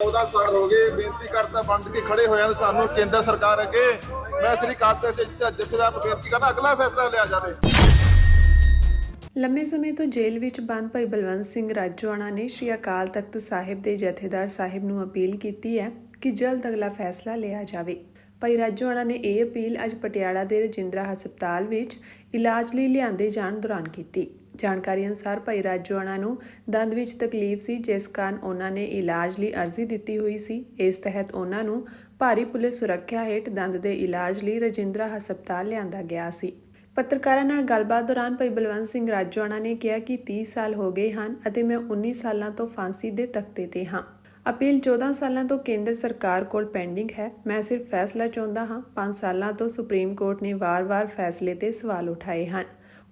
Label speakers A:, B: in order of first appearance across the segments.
A: 14 ਸਾਲ ਹੋ ਗਏ, ਬੇਨਤੀ ਕਰਤਾ ਬੰਦ ਕੇ ਖੜੇ ਹੋਇਆਂ ਨੂੰ ਸਾਨੂੰ, ਕੇਂਦਰ ਸਰਕਾਰ ਅੱਗੇ। ਮੈਂ ਸ੍ਰੀ ਅਕਾਲ ਤਖਤ ਜਥੇਦਾਰ ਨੂੰ ਬੇਨਤੀ ਕਰਦਾ, ਅਗਲਾ ਫੈਸਲਾ ਲਿਆ ਜਾਵੇ।
B: ਲੰਮੇ ਸਮੇਂ ਤੋਂ ਜੇਲ੍ਹ ਵਿੱਚ ਬੰਦ ਭਾਈ ਬਲਵੰਤ ਸਿੰਘ ਰਾਜੋਆਣਾ ਨੇ ਸ਼੍ਰੀ ਅਕਾਲ ਤਖਤ ਸਾਹਿਬ ਦੇ ਜਥੇਦਾਰ ਸਾਹਿਬ ਨੂੰ ਅਪੀਲ ਕੀਤੀ ਹੈ ਕਿ ਜਲਦ ਅਗਲਾ ਫੈਸਲਾ ਲਿਆ ਜਾਵੇ। ਭਾਈ ਰਾਜੋਆਣਾ ਨੇ ਇਹ ਅਪੀਲ ਅੱਜ ਪਟਿਆਲਾ ਦੇ ਰਜਿੰਦਰਾ ਹਸਪਤਾਲ ਵਿੱਚ ਇਲਾਜ ਲਈ ਲਿਆਂਦੇ ਜਾਣ ਦੌਰਾਨ ਕੀਤੀ। ਜਾਣਕਾਰੀ ਅਨੁਸਾਰ ਭਾਈ ਰਾਜੋਆਣਾ ਨੂੰ ਦੰਦ ਵਿੱਚ ਤਕਲੀਫ ਸੀ, ਜਿਸ ਕਾਰਨ ਉਹਨਾਂ ਨੇ ਇਲਾਜ ਲਈ ਅਰਜ਼ੀ ਦਿੱਤੀ ਹੋਈ ਸੀ। ਇਸ ਤਹਿਤ ਉਹਨਾਂ ਨੂੰ ਭਾਰੀ ਪੁਲਿਸ ਸੁਰੱਖਿਆ ਹੇਠ ਦੰਦ ਦੇ ਇਲਾਜ ਲਈ ਰਜਿੰਦਰਾ ਹਸਪਤਾਲ ਲਿਆਂਦਾ ਗਿਆ ਸੀ। ਪੱਤਰਕਾਰਾਂ ਨਾਲ ਗੱਲਬਾਤ ਦੌਰਾਨ ਭਾਈ ਬਲਵੰਤ ਸਿੰਘ ਰਾਜੋਆਣਾ ਨੇ ਕਿਹਾ ਕਿ 30 ਸਾਲ ਹੋ ਗਏ ਹਨ ਅਤੇ ਮੈਂ 19 ਸਾਲਾਂ ਤੋਂ ਫਾਂਸੀ ਦੇ ਤਖਤੇ ਤੇ ਹਾਂ। ਅਪੀਲ 14 ਸਾਲਾਂ ਤੋਂ ਕੇਂਦਰ ਸਰਕਾਰ ਕੋਲ ਪੈਂਡਿੰਗ ਹੈ। ਮੈਂ ਸਿਰਫ ਫੈਸਲਾ ਚਾਹੁੰਦਾ ਹਾਂ 5 ਸਾਲਾਂ ਤੋਂ ਸੁਪਰੀਮ ਕੋਰਟ ਨੇ ਵਾਰ-ਵਾਰ ਫੈਸਲੇ ਤੇ ਸਵਾਲ ਉਠਾਏ ਹਨ।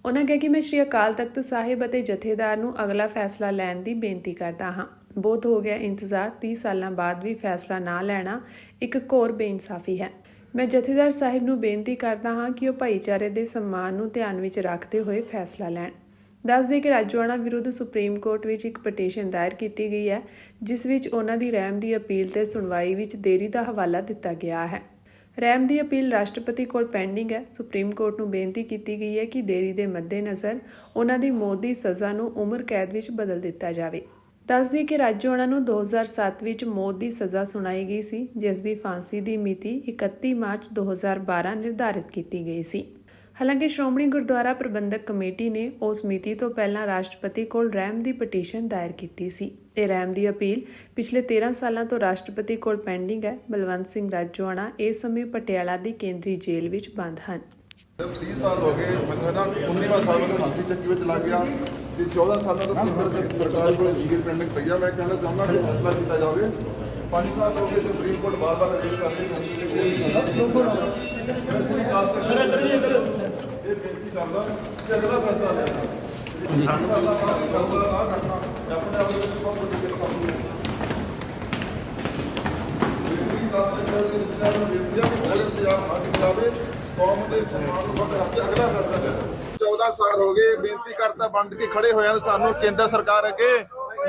B: ਉਹਨਾਂ ਕਿਹਾ ਕਿ ਮੈਂ ਸ਼੍ਰੀ ਅਕਾਲ ਤਖਤ ਸਾਹਿਬ ਅਤੇ ਜਥੇਦਾਰ ਨੂੰ ਅਗਲਾ ਫੈਸਲਾ ਲੈਣ ਦੀ ਬੇਨਤੀ ਕਰਦਾ ਹਾਂ। ਬਹੁਤ ਹੋ ਗਿਆ ਇੰਤਜ਼ਾਰ 30 ਸਾਲਾਂ ਬਾਅਦ ਵੀ ਫੈਸਲਾ ਨਾ ਲੈਣਾ ਇੱਕ ਘੋਰ ਬੇਇਨਸਾਫੀ ਹੈ। ਮੈਂ ਜਥੇਦਾਰ ਸਾਹਿਬ ਨੂੰ ਬੇਨਤੀ ਕਰਦਾ ਹਾਂ ਕਿ ਉਹ ਭਾਈਚਾਰੇ ਦੇ ਸਨਮਾਨ ਨੂੰ ਧਿਆਨ ਵਿੱਚ ਰੱਖਦੇ ਹੋਏ ਫੈਸਲਾ ਲੈਣ। ਦੱਸ ਦੇ ਕਿ ਰਾਜੋਆਣਾ ਵਿਰੁੱਧ ਸੁਪਰੀਮ ਕੋਰਟ ਵਿੱਚ ਇੱਕ ਪਟੀਸ਼ਨ ਦਾਇਰ ਕੀਤੀ ਗਈ ਹੈ, ਜਿਸ ਵਿੱਚ ਉਹਨਾਂ ਦੀ ਰਹਿਮ ਦੀ ਅਪੀਲ ਤੇ ਸੁਣਵਾਈ ਵਿੱਚ ਦੇਰੀ ਦਾ ਹਵਾਲਾ ਦਿੱਤਾ ਗਿਆ ਹੈ। ਰਹਿਮ ਦੀ ਅਪੀਲ ਰਾਸ਼ਟਰਪਤੀ ਕੋਲ ਪੈਂਡਿੰਗ ਹੈ। ਸੁਪਰੀਮ ਕੋਰਟ ਨੂੰ ਬੇਨਤੀ ਕੀਤੀ ਗਈ ਹੈ ਕਿ ਦੇਰੀ ਦੇ ਮੱਦੇਨਜ਼ਰ ਉਹਨਾਂ ਦੀ ਮੌਤ ਦੀ ਸਜ਼ਾ ਨੂੰ ਉਮਰ ਕੈਦ ਵਿੱਚ ਬਦਲ ਦਿੱਤਾ ਜਾਵੇ। ਦੱਸਦੀ ਕਿ ਰਾਜੋਆਣਾ ਨੂੰ 2007 ਵਿੱਚ ਮੌਤ ਦੀ ਸਜ਼ਾ ਸੁਣਾਈ ਗਈ ਸੀ, ਜਿਸ ਦੀ ਫਾਂਸੀ ਦੀ ਮਿਤੀ 31 ਮਾਰਚ 2012 ਨਿਰਧਾਰਿਤ ਕੀਤੀ ਗਈ ਸੀ। ਹਾਲਾਂਕਿ ਸ਼੍ਰੋਮਣੀ ਗੁਰਦੁਆਰਾ ਪ੍ਰਬੰਧਕ ਕਮੇਟੀ ਨੇ ਉਸ ਮਿਤੀ ਤੋਂ ਪਹਿਲਾਂ ਰਾਸ਼ਟਰਪਤੀ ਕੋਲ ਰਹਿਮ ਦੀ ਪਟੀਸ਼ਨ ਦਾਇਰ ਕੀਤੀ ਸੀ। ਇਹ ਰਹਿਮ ਦੀ ਅਪੀਲ ਪਿਛਲੇ 13 ਸਾਲਾਂ ਤੋਂ ਰਾਸ਼ਟਰਪਤੀ ਕੋਲ ਪੈਂਡਿੰਗ ਹੈ। ਬਲਵੰਤ ਸਿੰਘ ਰਾਜੋਆਣਾ ਇਸ ਸਮੇਂ ਪਟਿਆਲਾ ਦੀ ਕੇਂਦਰੀ ਜੇਲ੍ਹ ਵਿੱਚ ਬੰਦ ਹਨ।
A: 30 ਸਾਲ ਹੋ ਗਏ ਮੈਨੂੰ ਨਾ 19ਵਾਂ ਸਾਲ ਮੈਨੂੰ ਫਾਂਸੀ ਚੱਕੀ ਵਿੱਚ ਲੱਗ ਗਿਆ। ਤੇ 14 ਸਾਲਾਂ ਤੋਂ ਕੇਂਦਰ ਤੇ ਸਰਕਾਰ ਕੋਲ ਲੀਗਲ ਪੈਂਡਿੰਗ ਪਈ ਆ। ਮੈਂ ਕਹਿਣਾ ਚਾਹੁੰਦਾ ਕਿ ਫੈਸਲਾ ਕੀਤਾ ਜਾਵੇ। 5 ਸਾਲ ਹੋ ਗਏ ਸੁਪਰੀਮ ਕੋਰਟ ਬਾਰ-ਬਾਰ ਆਦੇਸ਼ ਕਰ ਰਹੀ ਹੈ ਮੈਂ ਸ੍ਰੀ ਇੱਧਰ ਜੀ ਇੱਧਰ। ਇਹ ਬੇਨਤੀ ਕਰਦਾ ਕਿ ਅਗਲਾ ਫੈਸਲਾ ਲਿਆ ਜਾਵੇ 5 ਫੈਸਲਾ ਨਾ ਕਰਨਾ ਇਹ ਆਪਣੇ ਆਪ ਵਿੱਚ ਬਹੁਤ ਵੱਡੀ ਕਿਰਸਾਨੀ ਹੈ ਸ੍ਰੀ ਅਕਾਲ ਤਖਤ ਸਾਹਿਬ ਨੂੰ ਬੇਨਤੀ ਕਿ ਹੋਰ ਇੰਤਜ਼ਾਮ ਨਾ ਜਾਵੇ ਕੌਮ ਦੇ ਸਨਮਾਨ ਨੂੰ ਵਕਤ ਰੱਖ ਅਗਲਾ ਫੈਸਲਾ ਲਿਆ 14 ਸਾਲ ਹੋ ਗਏ, ਬੇਨਤੀ ਕਰਤਾ ਵੰਡ ਕੇ ਖੜੇ ਹੋਏ ਨੂੰ ਸਾਨੂੰ, ਕੇਂਦਰ ਸਰਕਾਰ ਅੱਗੇ।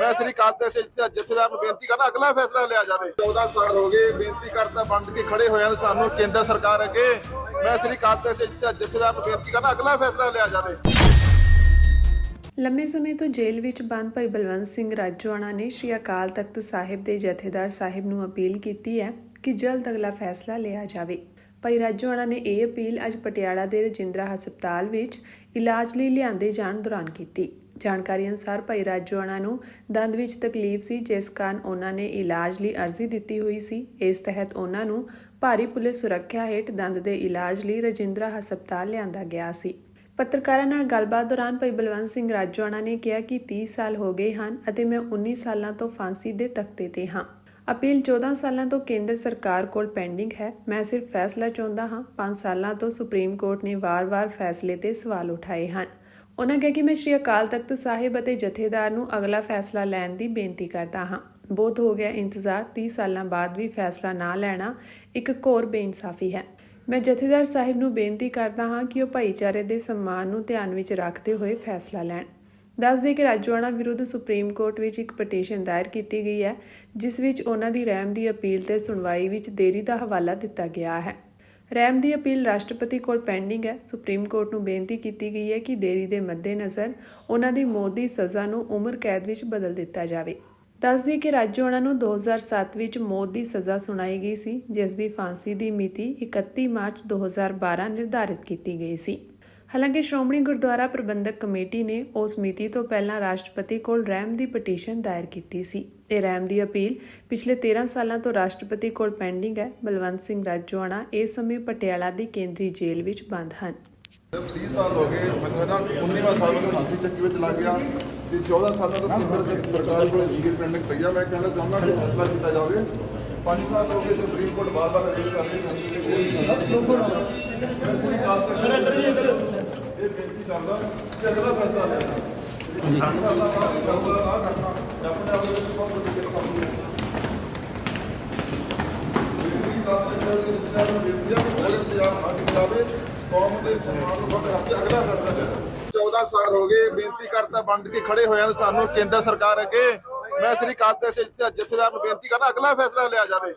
A: ਮੈਂ ਸ੍ਰੀ ਅਕਾਲ ਸਿੰਘ ਜਥੇਦਾਰ ਨੂੰ ਬੇਨਤੀ ਕਰਦਾ, ਅਗਲਾ ਫੈਸਲਾ ਲਿਆ ਜਾਵੇ। 14 ਸਾਲ ਹੋ ਗਏ, ਬੇਨਤੀ ਕਰਤਾ ਵੰਡ ਕੇ ਖੜੇ ਹੋਏ ਹਨ ਸਾਨੂੰ, ਕੇਂਦਰ ਸਰਕਾਰ ਅੱਗੇ। ਮੈਂ ਸ੍ਰੀ ਅਕਾਲ ਤਖਤ ਜਥੇਦਾਰ ਨੂੰ ਬੇਨਤੀ ਕਰਦਾ ਅਗਲਾ ਫੈਸਲਾ ਲਿਆ ਜਾਵੇ
B: ਲੰਮੇ ਸਮੇਂ ਤੋਂ ਜੇਲ੍ਹ ਵਿੱਚ ਬੰਦ ਭਾਈ ਬਲਵੰਤ ਸਿੰਘ ਰਾਜੋਆਣਾ ਨੇ ਸ਼੍ਰੀ ਅਕਾਲ ਤਖਤ ਸਾਹਿਬ ਦੇ ਜਥੇਦਾਰ ਸਾਹਿਬ ਨੂੰ ਅਪੀਲ ਕੀਤੀ ਹੈ ਕਿ ਜਲਦ ਅਗਲਾ ਫੈਸਲਾ ਲਿਆ ਜਾਵੇ ਭਾਈ ਰਾਜੋਆਣਾ ਨੇ ਇਹ ਅਪੀਲ ਅੱਜ ਪਟਿਆਲਾ ਦੇ ਰਜਿੰਦਰਾ ਹਸਪਤਾਲ ਵਿੱਚ ਇਲਾਜ ਲਈ ਲਿਆਂਦੇ ਜਾਣ ਦੌਰਾਨ ਕੀਤੀ ਜਾਣਕਾਰੀ ਅਨੁਸਾਰ ਭਾਈ ਰਾਜੋਆਣਾ ਨੂੰ ਦੰਦ ਵਿੱਚ ਤਕਲੀਫ ਸੀ ਜਿਸ ਕਾਰਨ ਉਹਨਾਂ ਨੇ ਇਲਾਜ ਲਈ ਅਰਜ਼ੀ ਦਿੱਤੀ ਹੋਈ ਸੀ ਇਸ ਤਹਿਤ ਉਹਨਾਂ ਨੂੰ ਭਾਰੀ ਪੁਲਿਸ ਸੁਰੱਖਿਆ ਹੇਠ ਦੰਦ ਦੇ ਇਲਾਜ ਲਈ ਰਜਿੰਦਰਾ ਹਸਪਤਾਲ ਲਿਆਂਦਾ ਗਿਆ ਸੀ। ਪੱਤਰਕਾਰਾਂ ਨਾਲ ਗੱਲਬਾਤ ਦੌਰਾਨ ਭਾਈ ਬਲਵੰਤ ਸਿੰਘ ਰਾਜੋਆਣਾ ਨੇ ਕਿਹਾ ਕਿ 30 ਸਾਲ ਹੋ ਗਏ ਹਨ ਅਤੇ ਮੈਂ 19 ਸਾਲਾਂ ਤੋਂ ਫਾਂਸੀ ਦੇ ਤਖਤੇ ਤੇ ਹਾਂ। ਅਪੀਲ 14 ਸਾਲਾਂ ਤੋਂ ਕੇਂਦਰ ਸਰਕਾਰ ਕੋਲ ਪੈਂਡਿੰਗ ਹੈ। ਮੈਂ ਸਿਰਫ ਫੈਸਲਾ ਚਾਹੁੰਦਾ ਹਾਂ 5 ਸਾਲਾਂ ਤੋਂ ਸੁਪਰੀਮ ਕੋਰਟ ਨੇ ਵਾਰ-ਵਾਰ ਫੈਸਲੇ ਤੇ ਸਵਾਲ ਉਠਾਏ ਹਨ। ਉਹਨਾਂ ਕਿਹਾ ਕਿ ਮੈਂ ਸ਼੍ਰੀ ਅਕਾਲ ਤਖਤ ਸਾਹਿਬ ਅਤੇ ਜਥੇਦਾਰ ਨੂੰ ਅਗਲਾ ਫੈਸਲਾ ਲੈਣ ਦੀ ਬੇਨਤੀ ਕਰਦਾ ਹਾਂ। ਬਹੁਤ ਹੋ ਗਿਆ, ਇੰਤਜ਼ਾਰ 30 ਸਾਲਾਂ ਬਾਅਦ ਵੀ ਫੈਸਲਾ ਨਾ ਲੈਣਾ ਇੱਕ ਘੋਰ ਬੇਇਨਸਾਫੀ ਹੈ। ਮੈਂ ਜਥੇਦਾਰ ਸਾਹਿਬ ਨੂੰ ਬੇਨਤੀ ਕਰਦਾ ਹਾਂ ਕਿ ਉਹ ਭਾਈਚਾਰੇ ਦੇ ਸਨਮਾਨ ਨੂੰ ਧਿਆਨ ਵਿੱਚ ਰੱਖਦੇ ਹੋਏ ਫੈਸਲਾ ਲੈਣ। ਦੱਸ ਦੇ ਕਿ ਰਾਜੋਆਣਾ ਵਿਰੁੱਧ ਸੁਪਰੀਮ ਕੋਰਟ ਵਿੱਚ ਇੱਕ ਪਟੀਸ਼ਨ ਦਾਇਰ ਕੀਤੀ ਗਈ ਹੈ, ਜਿਸ ਵਿੱਚ ਉਹਨਾਂ ਦੀ ਰਹਿਮ ਦੀ ਅਪੀਲ ਤੇ ਸੁਣਵਾਈ ਵਿੱਚ ਦੇਰੀ ਦਾ ਹਵਾਲਾ ਦਿੱਤਾ ਗਿਆ ਹੈ। ਰਹਿਮ ਦੀ ਅਪੀਲ ਰਾਸ਼ਟਰਪਤੀ ਕੋਲ ਪੈਂਡਿੰਗ ਹੈ। ਸੁਪਰੀਮ ਕੋਰਟ ਨੂੰ ਬੇਨਤੀ ਕੀਤੀ ਗਈ ਹੈ ਕਿ ਦੇਰੀ ਦੇ ਮੱਦੇਨਜ਼ਰ ਉਹਨਾਂ ਦੀ ਮੌਤ ਦੀ ਸਜ਼ਾ ਨੂੰ ਉਮਰ ਕੈਦ ਵਿੱਚ ਬਦਲ ਦਿੱਤਾ ਜਾਵੇ। ਦੱਸਦੀ ਕਿ ਰਾਜੋਆਣਾ ਨੂੰ 2007 ਵਿੱਚ ਮੌਤ ਦੀ ਸਜ਼ਾ ਸੁਣਾਈ ਗਈ ਸੀ, ਜਿਸ ਦੀ ਫਾਂਸੀ ਦੀ ਮਿਤੀ 31 ਮਾਰਚ 2012 ਨਿਰਧਾਰਿਤ ਕੀਤੀ ਗਈ ਸੀ। ਹਾਲਾਂਕਿ ਸ਼੍ਰੋਮਣੀ ਗੁਰਦੁਆਰਾ ਪ੍ਰਬੰਧਕ ਕਮੇਟੀ ਨੇ ਉਸ ਮਿਤੀ ਤੋਂ ਪਹਿਲਾਂ ਰਾਸ਼ਟਰਪਤੀ ਕੋਲ ਰਹਿਮ ਦੀ ਪਟੀਸ਼ਨ ਦਾਇਰ ਕੀਤੀ ਸੀ। ਇਹ ਰਹਿਮ ਦੀ ਅਪੀਲ ਪਿਛਲੇ 13 ਸਾਲਾਂ ਤੋਂ ਰਾਸ਼ਟਰਪਤੀ ਕੋਲ ਪੈਂਡਿੰਗ ਹੈ। ਬਲਵੰਤ ਸਿੰਘ ਰਾਜੋਆਣਾ ਇਸ ਸਮੇਂ ਪਟਿਆਲਾ ਦੀ ਕੇਂਦਰੀ ਜੇਲ੍ਹ ਵਿੱਚ ਬੰਦ ਹਨ।
A: 30 ਸਾਲ ਹੋ ਗਏ 19ਵਾਂ ਸਾਲ ਮੈਨੂੰ ਫਾਂਸੀ ਚੱਕੀ ਵਿੱਚ ਲੱਗ ਗਿਆ। ਤੇ 14 ਸਾਲਾਂ ਤੋਂ ਕੇਂਦਰ ਤੇ ਸਰਕਾਰ ਕੋਲ ਲੀਗਲ ਪੈਂਡਿੰਗ ਪਈ ਆ। ਮੈਂ ਕਹਿਣਾ ਚਾਹੁੰਦਾ ਕਿ ਫੈਸਲਾ ਕੀਤਾ ਜਾਵੇ। 5 ਸਾਲ ਹੋ ਗਏ ਸੁਪਰੀਮ ਕੋਰਟ ਬਾਰ-ਬਾਰ ਆਦੇਸ਼ ਕਰ ਰਹੀ ਹੈ ਮੈਂ ਸ੍ਰੀ ਸਰ ਇੱਧਰ ਜੀ ਇੱਧਰ ਇਹ ਬੇਨਤੀ ਕਰਦਾ ਕਿ ਅਗਲਾ ਫੈਸਲਾ ਲੈਣਾ ਜਾਵੇ 5 ਸਾਲਾਂ ਬਾਅਦ ਫੈਸਲਾ ਨਾ ਕਰਨਾ ਆਪਣੇ ਆਪ ਵਿੱਚ ਬਹੁਤ ਵੱਡੀ ਕਿਰਸਾਨੀ ਹੈ ਸ੍ਰੀ ਜਾਵੇ, ਕੌਮ ਦੇ ਸਨਮਾਨ ਨੂੰ ਵਕਤ ਅਗਲਾ ਫੈਸਲਾ ਲਿਆ 14 ਸਾਲ ਹੋ ਗਏ, ਬੇਨਤੀ ਕਰਤਾ ਬੰਦ ਕੇ ਖੜੇ ਹੋਏ ਹਨ ਸਾਨੂੰ, ਕੇਂਦਰ ਸਰਕਾਰ ਅੱਗੇ। ਮੈਂ ਸ੍ਰੀ ਅਕਾਲ ਸਿੰਘ ਜਥੇਦਾਰ ਨੂੰ ਬੇਨਤੀ ਕਰਦਾ, ਅਗਲਾ ਫੈਸਲਾ ਲਿਆ ਜਾਵੇ।